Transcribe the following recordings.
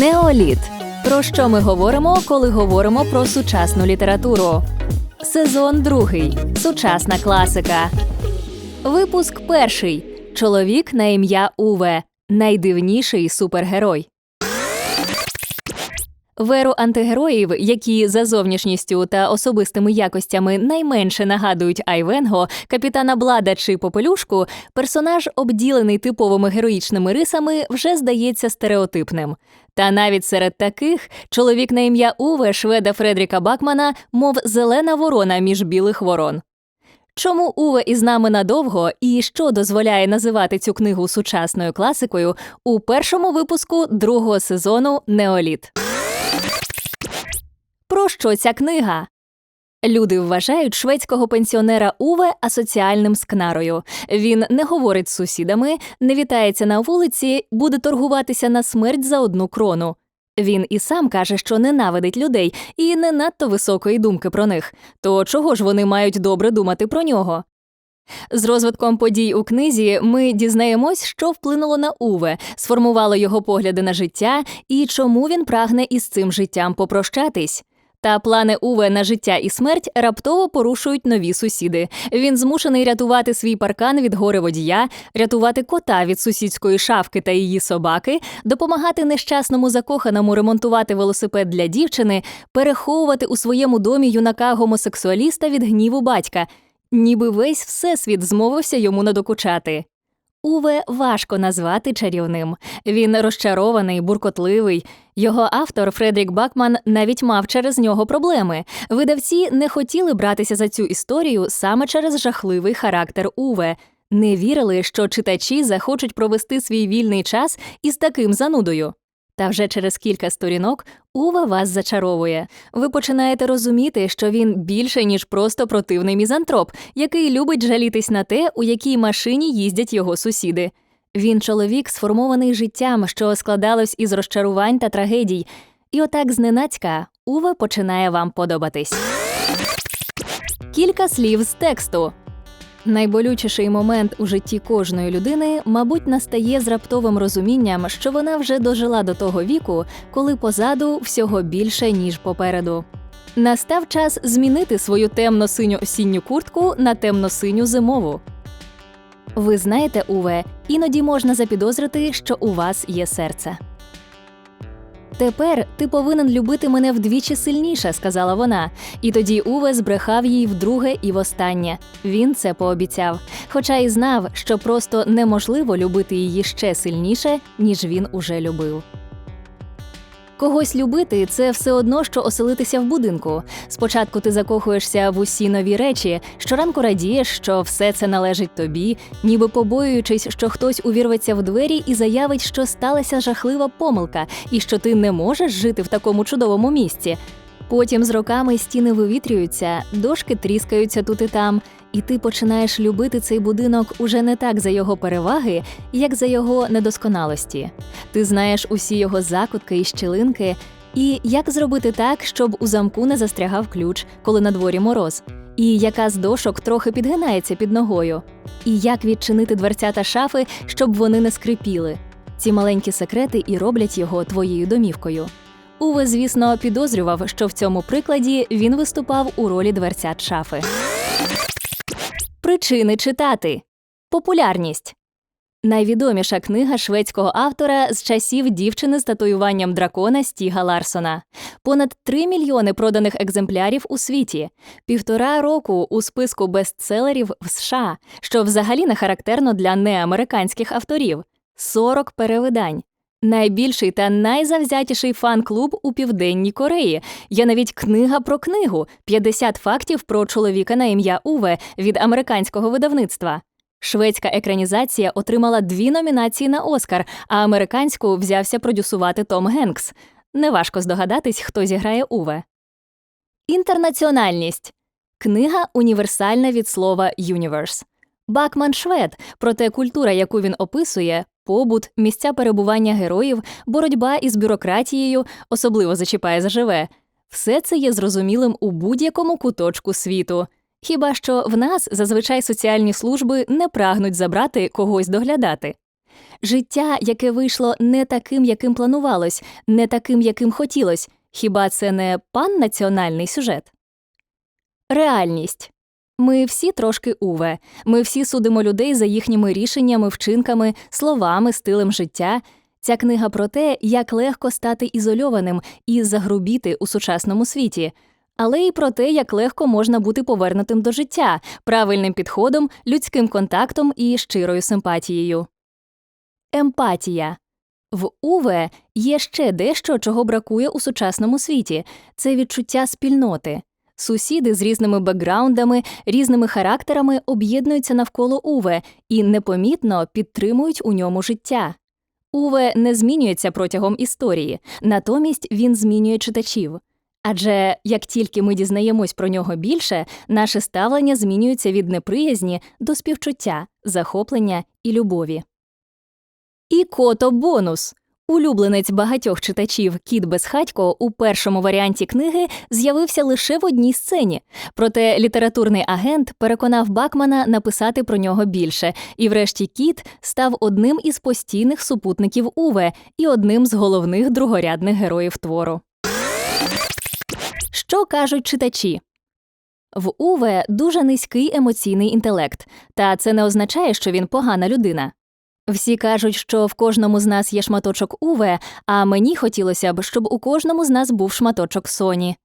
Неоліт. Про що ми говоримо, коли говоримо про сучасну літературу? Сезон другий. Сучасна класика. Випуск перший. Чоловік на ім'я Уве. Найдивніший супергерой. Веру антигероїв, які за зовнішністю та особистими якостями найменше нагадують Айвенго, капітана Блада чи Попелюшку, персонаж, обділений типовими героїчними рисами, вже здається стереотипним. Та навіть серед таких чоловік на ім'я Уве шведа Фредріка Бакмана, мов зелена ворона між білих ворон. Чому Уве із нами надовго і що дозволяє називати цю книгу сучасною класикою у першому випуску другого сезону Неоліт. Про що ця книга? Люди вважають шведського пенсіонера Уве асоціальним скнарою. Він не говорить з сусідами, не вітається на вулиці, буде торгуватися на смерть за одну крону. Він і сам каже, що ненавидить людей і не надто високої думки про них. То чого ж вони мають добре думати про нього? З розвитком подій у книзі ми дізнаємось, що вплинуло на Уве, сформувало його погляди на життя і чому він прагне із цим життям попрощатись. Та плани Уве на життя і смерть раптово порушують нові сусіди. Він змушений рятувати свій паркан від гори водія, рятувати кота від сусідської шавки та її собаки, допомагати нещасному закоханому ремонтувати велосипед для дівчини, переховувати у своєму домі юнака гомосексуаліста від гніву батька. Ніби весь всесвіт змовився йому надокучати. Уве важко назвати чарівним. Він розчарований, буркотливий. Його автор Фредрік Бакман навіть мав через нього проблеми. Видавці не хотіли братися за цю історію саме через жахливий характер Уве. Не вірили, що читачі захочуть провести свій вільний час із таким занудою. Та вже через кілька сторінок Уве вас зачаровує. Ви починаєте розуміти, що він більше, ніж просто противний мізантроп, який любить жалітись на те, у якій машині їздять його сусіди. Він чоловік, сформований життям, що складалось із розчарувань та трагедій. І отак зненацька Уве починає вам подобатись. Кілька слів з тексту. Найболючіший момент у житті кожної людини, мабуть, настає з раптовим розумінням, що вона вже дожила до того віку, коли позаду всього більше, ніж попереду. Настав час змінити свою темно-синю осінню куртку на темно-синю зимову. Ви знаєте, Уве, іноді можна запідозрити, що у вас є серце. Тепер ти повинен любити мене вдвічі сильніше, сказала вона. І тоді Уве збрехав їй вдруге і востаннє. Він це пообіцяв, хоча й знав, що просто неможливо любити її ще сильніше, ніж він уже любив. Когось любити це все одно, що оселитися в будинку. Спочатку ти закохуєшся в усі нові речі, щоранку радієш, що все це належить тобі, ніби побоюючись, що хтось увірветься в двері і заявить, що сталася жахлива помилка, і що ти не можеш жити в такому чудовому місці. Потім з роками стіни вивітрюються, дошки тріскаються тут і там, і ти починаєш любити цей будинок уже не так за його переваги, як за його недосконалості. Ти знаєш усі його закутки і щілинки, і як зробити так, щоб у замку не застрягав ключ, коли на дворі мороз, і яка з дошок трохи підгинається під ногою, і як відчинити дверцята шафи, щоб вони не скрипіли. Ці маленькі секрети і роблять його твоєю домівкою. Уве, звісно, підозрював, що в цьому прикладі він виступав у ролі дверцят шафи. Причини читати популярність. Найвідоміша книга шведського автора з часів дівчини з татуюванням дракона Стіга Ларсона. Понад 3 мільйони проданих екземплярів у світі, півтора року у списку бестселерів в США, що взагалі не характерно для неамериканських авторів, 40 перевидань. Найбільший та найзавзятіший фан-клуб у Південній Кореї. Є навіть книга про книгу 50 фактів про чоловіка на ім'я Уве від американського видавництва. Шведська екранізація отримала дві номінації на Оскар, а американську взявся продюсувати Том Генкс. Неважко здогадатись, хто зіграє Уве. Інтернаціональність книга універсальна від слова «universe». Бакман швед, проте культура, яку він описує, побут, місця перебування героїв, боротьба із бюрократією, особливо зачіпає заживе. Все це є зрозумілим у будь-якому куточку світу. Хіба що в нас зазвичай соціальні служби не прагнуть забрати когось доглядати. Життя, яке вийшло не таким, яким планувалось, не таким, яким хотілось. Хіба це не паннаціональний сюжет? Реальність. Ми всі трошки уве. Ми всі судимо людей за їхніми рішеннями, вчинками, словами, стилем життя. Ця книга про те, як легко стати ізольованим і загрубіти у сучасному світі, але й про те, як легко можна бути повернутим до життя, правильним підходом, людським контактом і щирою симпатією. Емпатія. В Уве є ще дещо, чого бракує у сучасному світі це відчуття спільноти. Сусіди з різними бекграундами, різними характерами об'єднуються навколо Уве і непомітно підтримують у ньому життя. Уве не змінюється протягом історії, натомість він змінює читачів. Адже як тільки ми дізнаємось про нього більше, наше ставлення змінюється від неприязні до співчуття, захоплення і любові. І кото бонус. Улюбленець багатьох читачів Кіт Безхатько у першому варіанті книги з'явився лише в одній сцені. Проте літературний агент переконав Бакмана написати про нього більше, і, врешті, кіт став одним із постійних супутників Уве і одним з головних другорядних героїв твору. Що кажуть читачі? В Уве дуже низький емоційний інтелект, та це не означає, що він погана людина. Всі кажуть, що в кожному з нас є шматочок Уве, а мені хотілося б, щоб у кожному з нас був шматочок Соні.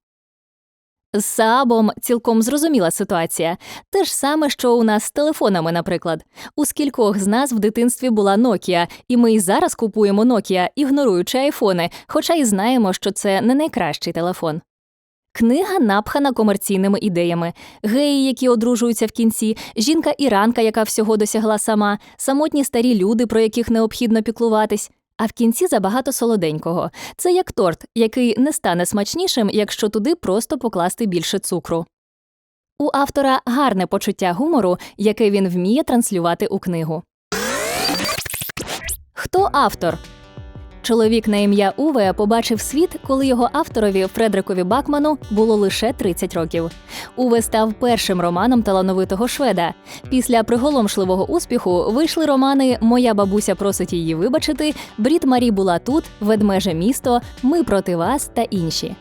З Саабом цілком зрозуміла ситуація. Те ж саме, що у нас з телефонами, наприклад. У скількох з нас в дитинстві була Nokia, і ми і зараз купуємо Nokia, ігноруючи айфони, хоча й знаємо, що це не найкращий телефон. Книга напхана комерційними ідеями, геї, які одружуються в кінці, жінка іранка, яка всього досягла сама, самотні старі люди, про яких необхідно піклуватись. А в кінці забагато солоденького. Це як торт, який не стане смачнішим, якщо туди просто покласти більше цукру. У автора гарне почуття гумору, яке він вміє транслювати у книгу. Хто автор? Чоловік на ім'я Уве побачив світ, коли його авторові Фредерикові Бакману було лише 30 років. Уве став першим романом талановитого шведа. Після приголомшливого успіху вийшли романи Моя бабуся просить її вибачити, Брід Марі була тут, Ведмеже місто, Ми проти вас та інші.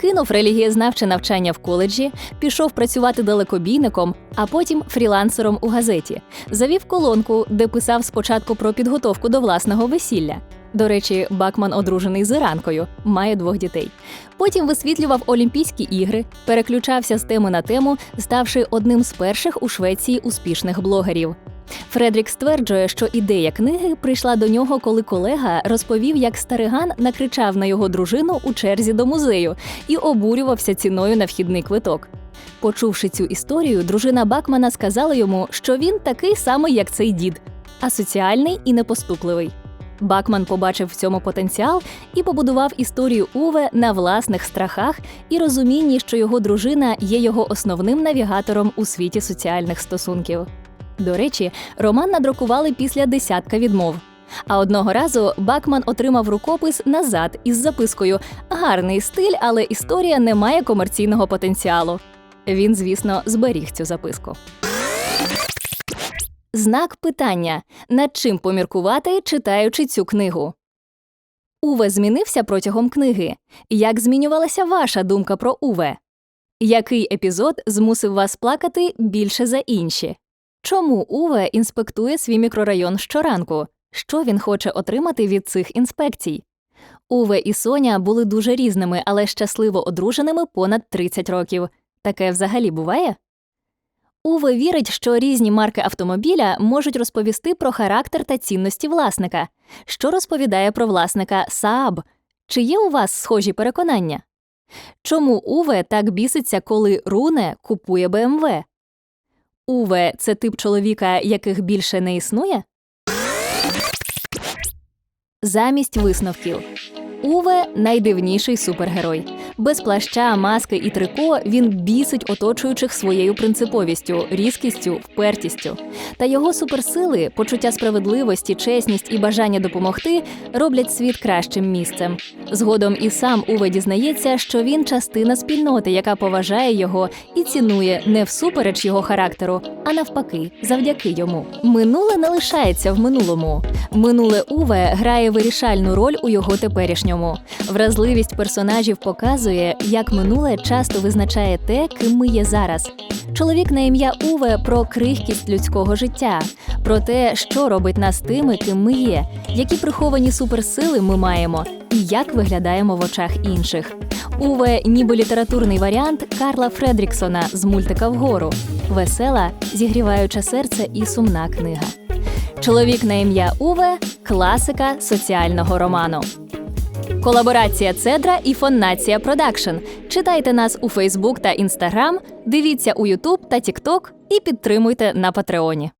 Кинув релігієзнавче навчання в коледжі, пішов працювати далекобійником, а потім фрілансером у газеті. Завів колонку, де писав спочатку про підготовку до власного весілля. До речі, Бакман одружений з іранкою, має двох дітей. Потім висвітлював Олімпійські ігри, переключався з теми на тему, ставши одним з перших у Швеції успішних блогерів. Фредрік стверджує, що ідея книги прийшла до нього, коли колега розповів, як стариган накричав на його дружину у черзі до музею і обурювався ціною на вхідний квиток. Почувши цю історію, дружина Бакмана сказала йому, що він такий самий, як цей дід, асоціальний і непоступливий. Бакман побачив в цьому потенціал і побудував історію Уве на власних страхах і розумінні, що його дружина є його основним навігатором у світі соціальних стосунків. До речі, роман надрукували після десятка відмов. А одного разу Бакман отримав рукопис назад із запискою Гарний стиль, але історія не має комерційного потенціалу. Він, звісно, зберіг цю записку. Знак питання: над чим поміркувати, читаючи цю книгу. Уве змінився протягом книги. Як змінювалася ваша думка про Уве? Який епізод змусив вас плакати більше за інші? Чому Уве інспектує свій мікрорайон щоранку? Що він хоче отримати від цих інспекцій? Уве і Соня були дуже різними, але щасливо одруженими понад 30 років. Таке взагалі буває? Уве вірить, що різні марки автомобіля можуть розповісти про характер та цінності власника, що розповідає про власника Saab. Чи є у вас схожі переконання? Чому Уве так біситься, коли Руне купує БМВ? Уве це тип чоловіка, яких більше не існує? Замість висновків. Уве найдивніший супергерой. Без плаща, маски і трико він бісить оточуючих своєю принциповістю, різкістю, впертістю. Та його суперсили, почуття справедливості, чесність і бажання допомогти роблять світ кращим місцем. Згодом і сам Уве дізнається, що він частина спільноти, яка поважає його і цінує не всупереч його характеру, а навпаки, завдяки йому. Минуле не лишається в минулому. Минуле Уве грає вирішальну роль у його теперішньому. Вразливість персонажів показує, як минуле часто визначає те, ким ми є зараз. Чоловік на ім'я Уве про крихкість людського життя, про те, що робить нас тими, ким ми є, які приховані суперсили ми маємо, і як виглядаємо в очах інших. Уве ніби літературний варіант Карла Фредріксона з мультика Вгору. Весела, зігріваюча серце і сумна книга. Чоловік на ім'я Уве класика соціального роману. Колаборація Цедра і Фоннація Продакшн. Читайте нас у Фейсбук та Інстаграм, дивіться у Ютуб та Тікток і підтримуйте на Патреоні.